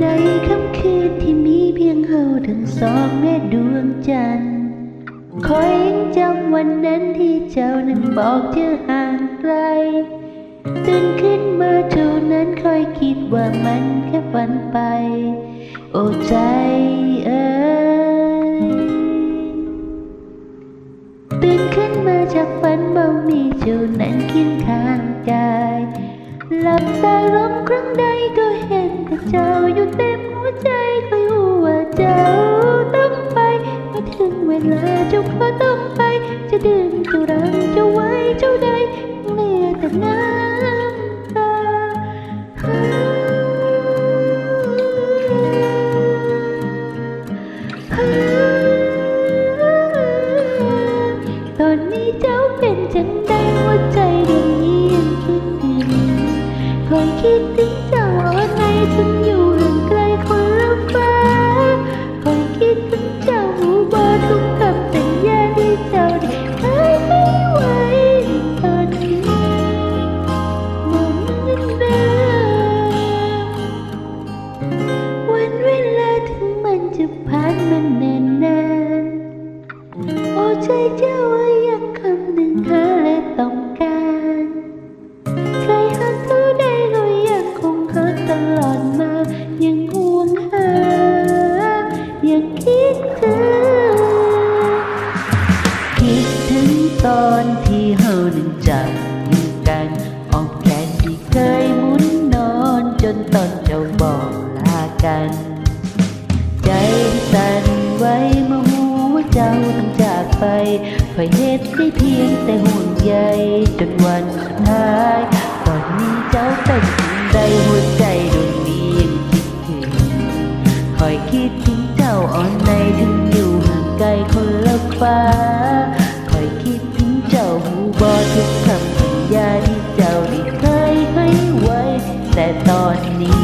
ในค่ำคืนที่มีเพียงสองแม่ดวงจันทร์คอยยังจำวันนั้นที่เจ้านั้นบอกเธอห่างไกลตื่นขึ้นมาเท่านั้นคอยคิดว่ามันแค่ฝันไป โอ้ใจเอ้ยตื่นขึ้นมาจากฝันบ่มีเจ้านั้นเคียงข้างกาย หลับตาลงครั้ง เห็นแต่เจ้าอยู่เต็มหัวใจคอยรู้ว่าเจ้าต้องไปเมื่อถึงเวลาเจ้าก็ต้องไป จะดึงจ้ารังจ้าไว้เจ้าใดเหลือแต่น้ำตาตอนนี้เจ้าเป็นจังใดหัวใจดวงนี้ยังคิดถึงคอยคิดถึงเจ้า อ่อนในถึงอยู่ห่างไกลคนละฟ้าคอยคิดถึงเจ้าหูบอทุกคำสัญญาที่เจ้าได้ให้ไม่ไหวตอนนี้เหมือนเดิมวันเวลาถึงมันจะผ่านมันแน่ คิดถึงตอนที่เฮานั้นจับอยู่กันออมแขนที่เคยมุนนอนจนตอนเจ้าบอกลากัน ใจสั่นไว้เมื่อหูว่าเจ้าต้องจากไปคอยเฮ็ดได้เพียงแต่ห่วงใยจนวันสุดท้าย ตอนนี้เจ้าเป็นสิ่งใดหัวใจดวงนี้ยังคิดถึงคอยคิดถึงเจ้าอ่อนในถึงอยู่ ไกลคนละฟ้าคอยคิดถึงเจ้าหูบอทุกคำสัญญาที่เจ้าได้เคยให้ไว้ แต่ตอนนี้